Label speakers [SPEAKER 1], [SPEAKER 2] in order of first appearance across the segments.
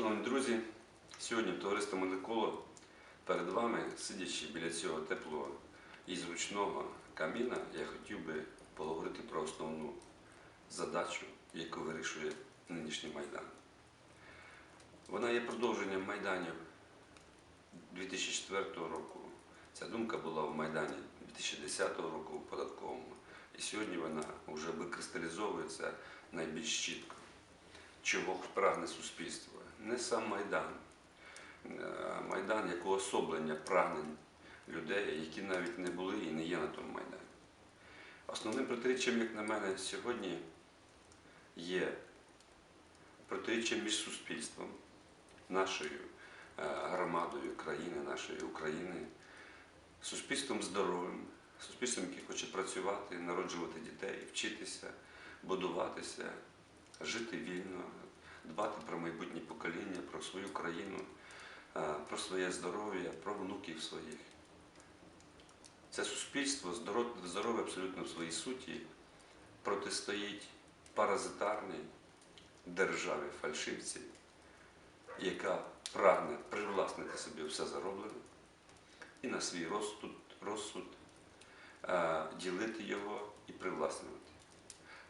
[SPEAKER 1] Шановні друзі, сьогодні товариство Меликоло перед вами, сидячи біля цього теплого і зручного каміна, я хотів би поговорити про основну задачу, яку вирішує нинішній Майдан. Вона є продовженням Майданів 2004 року. Ця думка була в Майдані 2010 року у податковому. І сьогодні вона вже викристалізовується найбільш чітко. Чого прагне суспільство? Не сам Майдан. Е, Майдан як уособлення прагнень людей, які навіть не були і не є на тому Майдані. Основним протиріччям, як на мене, сьогодні є протиріччя між суспільством, нашою е, громадою країни, нашої України, суспільством здоровим, суспільством, яке хоче працювати, народжувати дітей, вчитися, будуватися, жити вільно, дбати про майбутнє покоління, про свою країну, е, про своє здоров'я, про внуків своїх. Це суспільство здоро- здорове абсолютно в своїй суті протистоїть паразитарній державі фальшивці, яка прагне привласнити собі все зароблене і на свій розсуд, розсуд е, ділити його і привласнювати.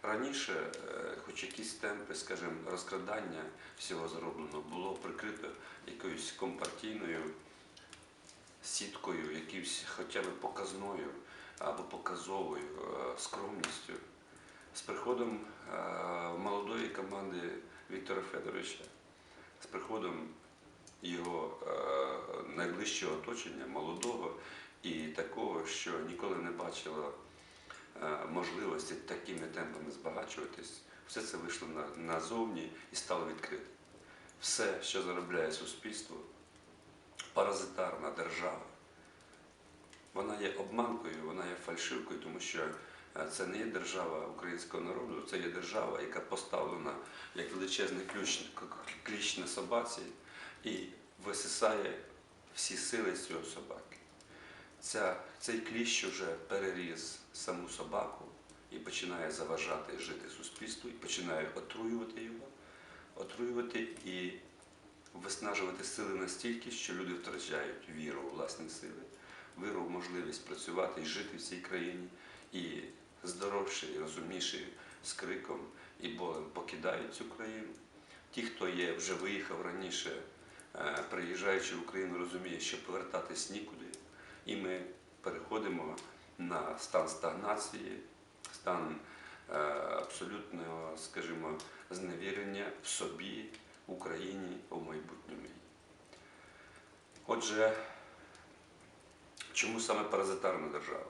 [SPEAKER 1] Раніше, е, хоч якісь темпи, скажімо, розкрадання всього заробленого було прикрито якоюсь компартійною сіткою, якимось хоча б показною або показовою е, скромністю. З приходом е, молодої команди Віктора Федоровича, з приходом його найближчого оточення, молодого і такого, що ніколи не бачило е, можливості такими темпами збагачуватись, все це вийшло назовні і стало відкритим. Все, що заробляє суспільство, паразитарна держава, вона є обманкою, вона є фальшивкою, тому що е, це не є держава українського народу, це є держава, яка поставлена як величезний ключ, к- на собаці і висисає всі сили цього собаки. Ця, цей кліщ вже переріз саму собаку і починає заважати жити суспільству, і починає отруювати його, отруювати і виснажувати сили настільки, що люди втрачають віру у власні сили, віру в можливість працювати і жити в цій країні, і здоровши, і розумніші з криком і болем покидають цю країну. Ті, хто є, вже виїхав раніше, е, приїжджаючи в Україну, розуміє, що повертатись нікуди. І ми переходимо на стан стагнації, стан е, абсолютного, скажімо, зневірення в собі, в Україні, у майбутньому. Отже, чому саме паразитарна держава?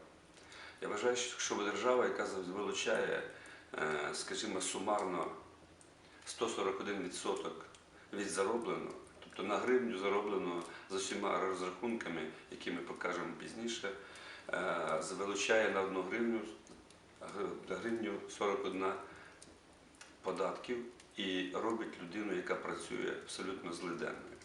[SPEAKER 1] Я вважаю, що держава, яка вилучає, е, скажімо, сумарно 141% від заробленого, тобто на гривню заробленого з усіма розрахунками, які ми покажемо пізніше, е, вилучає на одну гривню, на гривню 41 податків і робить людину, яка працює абсолютно злиденною.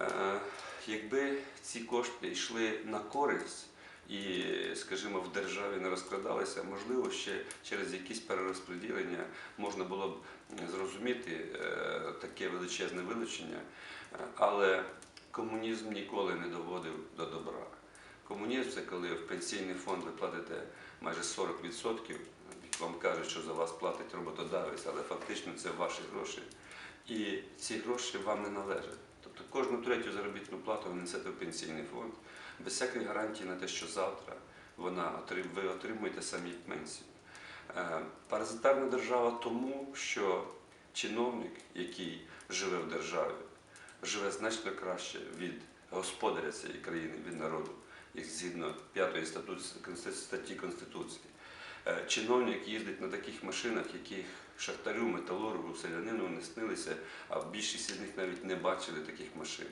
[SPEAKER 1] Е, Якби ці кошти йшли на користь і, скажімо, в державі не розкрадалися, можливо, ще через якісь перерозподілення можна було б зрозуміти е, таке величезне вилучення, але комунізм ніколи не доводив до добра. Комунізм це коли в пенсійний фонд ви платите майже 40%, вам кажуть, що за вас платить роботодавець, але фактично це ваші гроші. І ці гроші вам не належать. Тобто кожну третю заробітну плату ви несете в пенсійний фонд, без всякої гарантії на те, що завтра вона ви отримуєте самі пенсію. Е, Паразитарна держава тому, що чиновник, який живе в державі, живе значно краще від господаря цієї країни, від народу, згідно 5 статті Конституції. Е, Чиновник їздить на таких машинах, яких шахтарю, металургу, селянину не снилися, а більшість з них навіть не бачили таких машин.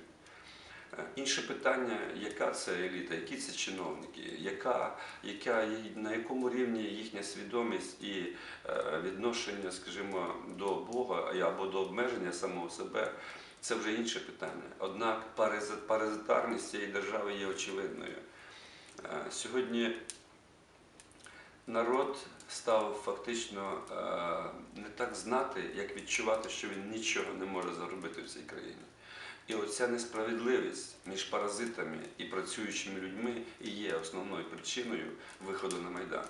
[SPEAKER 1] Е, Інше питання, яка це еліта, які це чиновники, яка, яка, на якому рівні їхня свідомість і е, відношення, скажімо, до Бога або до обмеження самого себе, це вже інше питання. Однак парази- паразитарність цієї держави є очевидною. Е, Сьогодні народ став фактично не так знати, як відчувати, що він нічого не може заробити в цій країні. І оця несправедливість між паразитами і працюючими людьми і є основною причиною виходу на Майдан.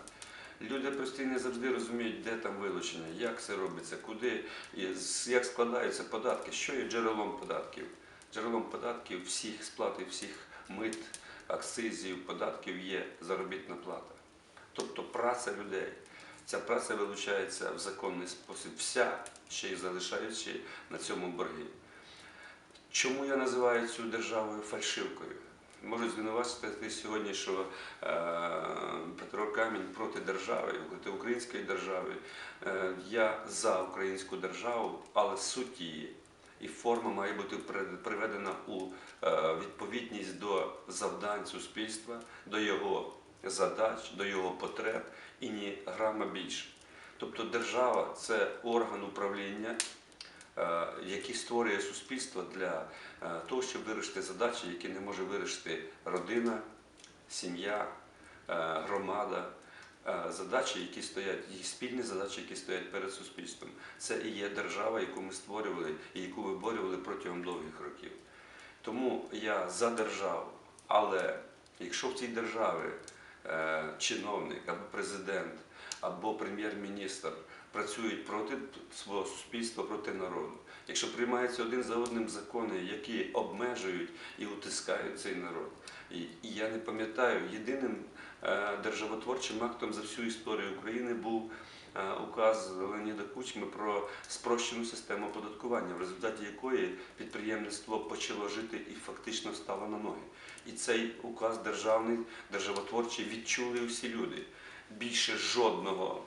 [SPEAKER 1] Люди прості не завжди розуміють, де там вилучення, як це робиться, куди, як складаються податки, що є джерелом податків. Джерелом податків всіх сплати, всіх мит, акцизів, податків є заробітна плата. Тобто праця людей. Ця праця вилучається в законний спосіб, вся, ще й залишаючи на цьому борги. Чому я називаю цю державою фальшивкою? Можуть звинувачити сьогодні, що е, Петро Камінь проти держави, проти української держави. Е, я за українську державу, але суть її і форма має бути приведена у е, відповідність до завдань суспільства, до його задач, до його потреб і ні грама більше. Тобто держава це орган управління, е, який створює суспільство для е, того, щоб вирішити задачі, які не може вирішити родина, сім'я, е, громада. Задачі, які стоять, їх спільні задачі, які стоять перед суспільством. Це і є держава, яку ми створювали і яку виборювали протягом довгих років. Тому я за державу. Але якщо в цій державі чиновник або президент, або прем'єр-міністр працюють проти свого суспільства, проти народу, якщо приймаються один за одним закони, які обмежують і утискають цей народ, і, і я не пам'ятаю, єдиним е, державотворчим актом за всю історію України був е, указ Леоніда Кучми про спрощену систему оподаткування, в результаті якої підприємництво почало жити і фактично стало на ноги. І цей указ державний, державотворчий відчули всі люди. Більше жодного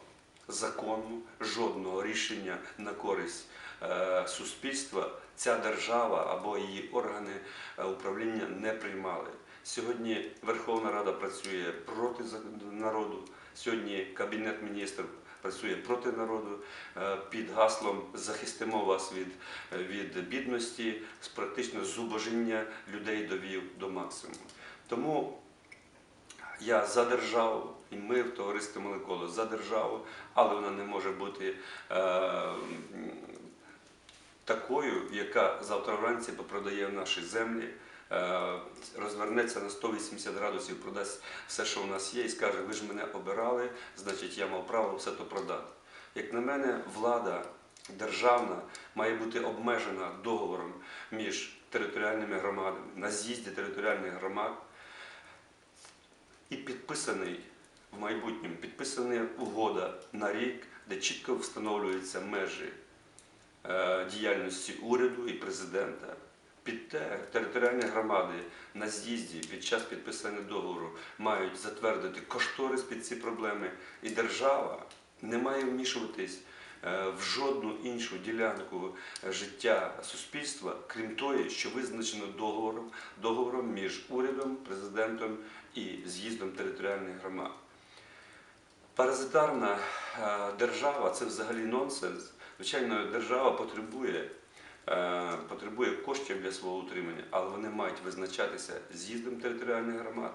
[SPEAKER 1] закону, жодного рішення на користь е, суспільства ця держава або її органи е, управління не приймали. Сьогодні Верховна Рада працює проти народу. Сьогодні Кабінет міністрів працює проти народу е, під гаслом захистимо вас від, від бідності, практично зубожіння людей довів до максимуму. Тому я за державу, і ми в товаристві Меликола за державу, але вона не може бути е, такою, яка завтра вранці попродає наші землі, е, розвернеться на 180 градусів, продасть все, що в нас є, і скаже, ви ж мене обирали, значить я мав право все то продати. Як на мене, влада державна має бути обмежена договором між територіальними громадами на з'їзді територіальних громад і підписаний в майбутньому, підписана угода на рік, де чітко встановлюються межі е, діяльності уряду і президента. Під те територіальні громади на з'їзді під час підписання договору мають затвердити кошторис під ці проблеми, і держава не має вмішуватись е, в жодну іншу ділянку життя суспільства, крім тої, що визначено договором, договором між урядом, президентом і з'їздом територіальних громад. Паразитарна е, держава це взагалі нонсенс. Звичайно, держава потребує, е, потребує коштів для свого утримання, але вони мають визначатися з'їздом територіальних громад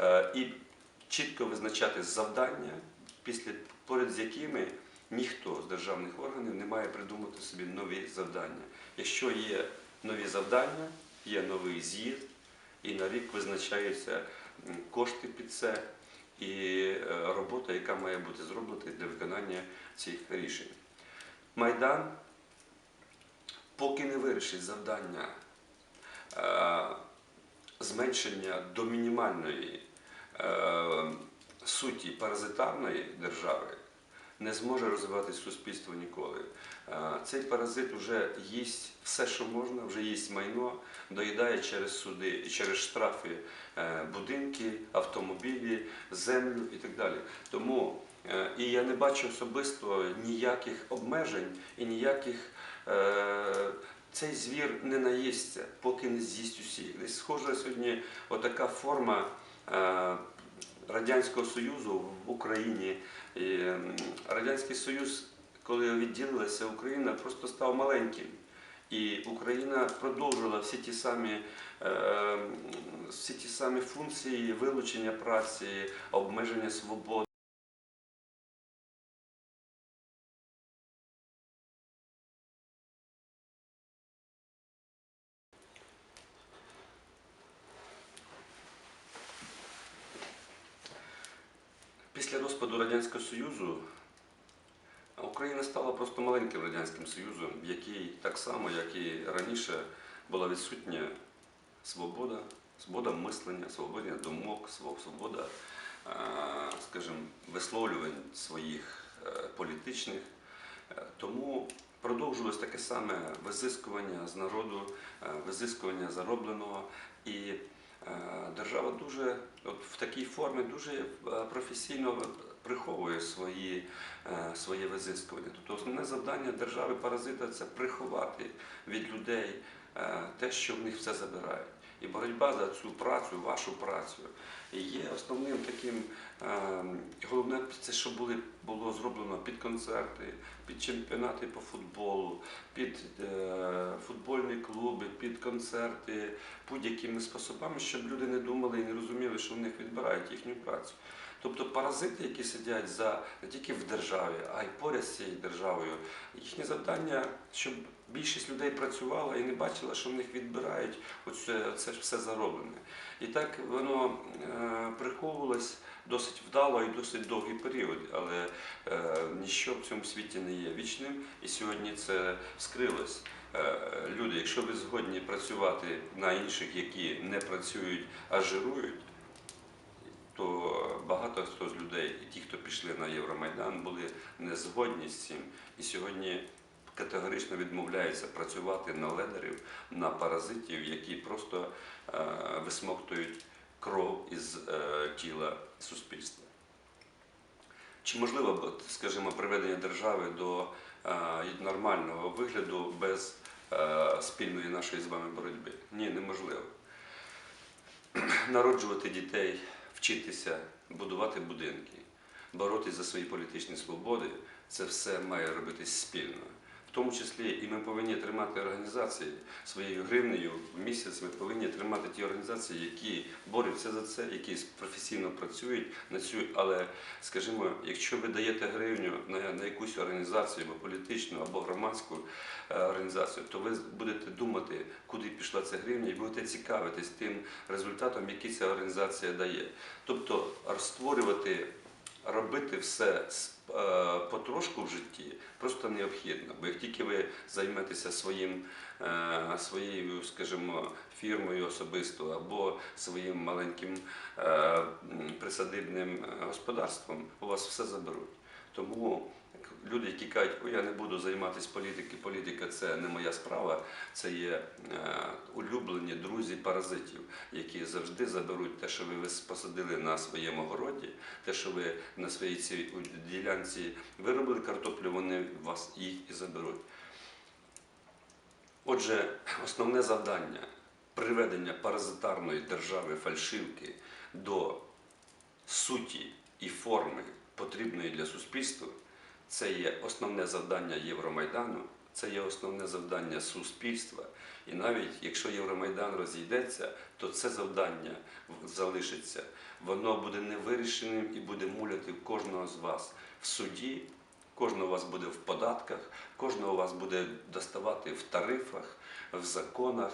[SPEAKER 1] е, і чітко визначати завдання, після, поряд з якими ніхто з державних органів не має придумати собі нові завдання. Якщо є нові завдання, є новий з'їзд, і на рік визначаються кошти під це і е, робота, яка має бути зроблена для виконання цих рішень. Майдан поки не вирішить завдання е, зменшення до мінімальної е, суті паразитарної держави, не зможе розвиватись суспільство ніколи. Е, Цей паразит вже їсть все, що можна, вже їсть майно, доїдає через суди і через штрафи е, будинки, автомобілі, землю і так далі. Тому е, і я не бачу особисто ніяких обмежень і ніяких. Цей звір не наїсться, поки не з'їсть усіх. Десь схожа сьогодні отака форма Радянського Союзу в Україні. І, Радянський Союз, коли відділилася Україна, просто став маленьким. І Україна продовжила всі ті самі, е, всі ті самі функції вилучення праці, обмеження свобод. Радянського Союзу Україна стала просто маленьким Радянським Союзом, в який так само, як і раніше, була відсутня свобода, свобода мислення, свобода думок, свобода, е, скажімо, висловлювань своїх е, політичних. Е, Тому продовжувалось таке саме визискування з народу, визискування заробленого. І держава дуже от в такій формі дуже професійно приховує свої, е, своє визискування. Тобто основне завдання держави паразита це приховати від людей е, те, що в них все забирають. І боротьба за цю працю, вашу працю, є основним таким е, головне це, що були, було зроблено під концерти, під чемпіонати по футболу, під футбольні клуби, під концерти, будь-якими способами, щоб люди не думали і не розуміли, що в них відбирають їхню працю. Тобто паразити, які сидять за не тільки в державі, а й поряд з цією державою, їхнє завдання, щоб більшість людей працювала і не бачила, що в них відбирають оце, це все зароблене. І так воно е, приховувалось досить вдало і досить довгий період, але е, ніщо в цьому світі не є вічним, і сьогодні це вскрилось. Е, Люди, якщо ви згодні працювати на інших, які не працюють, а жирують, то багато хто з людей, і ті, хто пішли на Євромайдан, були не згодні з цим. І сьогодні категорично відмовляються працювати на ледерів, на паразитів, які просто е, висмоктують кров із е, тіла суспільства. Чи можливо, скажімо, приведення держави до е, нормального вигляду без спільної нашої з вами боротьби? Ні, неможливо. Народжувати дітей, вчитися, будувати будинки, боротися за свої політичні свободи це все має робитись спільно. В тому числі і ми повинні тримати організації своєю гривнею в місяць. Ми повинні тримати ті організації, які борються за це, які професійно працюють на цю. Але скажімо, якщо ви даєте гривню на, на якусь організацію, або політичну, або громадську е, організацію, то ви будете думати, куди пішла ця гривня, і будете цікавитись тим результатом, який ця організація дає. Тобто створювати робити все потрошку в житті просто необхідно. Бо як тільки ви займетеся своїм, е, своєю, скажімо, фірмою особисто або своїм маленьким е, присадибним е, господарством, у вас все заберуть. Тому люди, які кажуть, ой, я не буду займатися політикою, політика це не моя справа, це є е, улюблені друзі паразитів, які завжди заберуть те, що ви посадили на своєму городі, те, що ви на своїй цій ділянці виробили картоплю, вони вас їх і заберуть. Отже, основне завдання приведення паразитарної держави фальшивки до суті і форми, потрібної для суспільства, це є основне завдання Євромайдану, це є основне завдання суспільства. І навіть якщо Євромайдан розійдеться, то це завдання залишиться. Воно буде невирішеним і буде муляти кожного з вас в суді. Кожного вас буде в податках, кожного вас буде доставати в тарифах, в законах.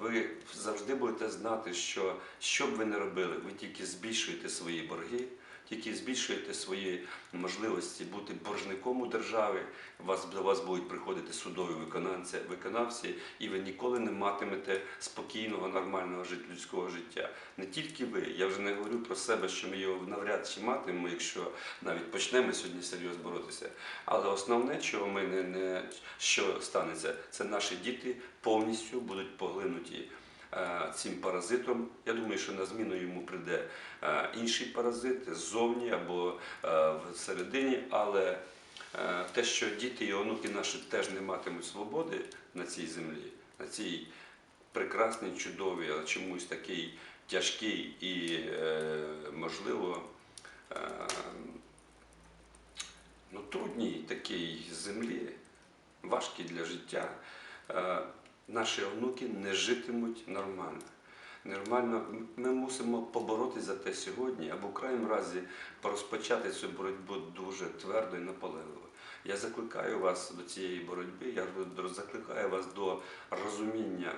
[SPEAKER 1] Ви завжди будете знати, що що б ви не робили, ви тільки збільшуєте свої борги, тільки збільшуєте свої можливості бути боржником у державі. Вас до вас будуть приходити судові виконавці, виконавці, і ви ніколи не матимете спокійного, нормального людського життя. Не тільки ви. Я вже не говорю про себе, що ми його навряд чи матимемо, якщо навіть почнемо сьогодні серйозно боротися. Але основне, чого ми не, не що станеться, це наші діти повністю будуть поглинуті цим паразитом. Я думаю, що на зміну йому прийде е, інший паразит ззовні або е, всередині, але е, те, що діти і онуки наші теж не матимуть свободи на цій землі, на цій прекрасній, чудовій, але чомусь такий тяжкий і, е, можливо, е, ну, трудній такій землі, важкій для життя, е, наші онуки не житимуть нормально. Нормально, ми мусимо поборотися за те сьогодні, або в крайньому разі порозпочати цю боротьбу дуже твердо і наполегливо. Я закликаю вас до цієї боротьби, я закликаю вас до розуміння,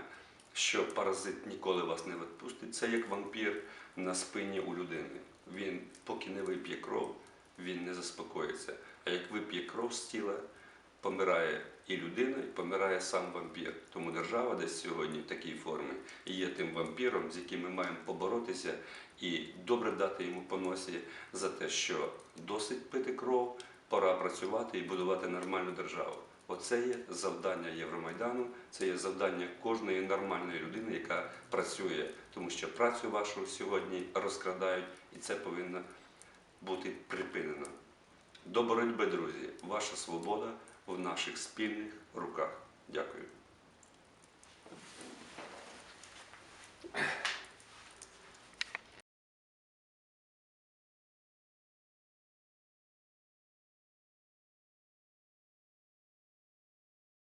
[SPEAKER 1] що паразит ніколи вас не відпустить. Це як вампір на спині у людини. Він, поки не вип'є кров, він не заспокоїться. А як вип'є кров з тіла, помирає і людина, і помирає сам вампір. Тому держава десь сьогодні в такій формі і є тим вампіром, з яким ми маємо поборотися і добре дати йому по носі за те, що досить пити кров, пора працювати і будувати нормальну державу. Оце є завдання Євромайдану, це є завдання кожної нормальної людини, яка працює, тому що працю вашу сьогодні розкрадають, і це повинно бути припинено. До боротьби, друзі, ваша свобода в наших спільних руках. Дякую.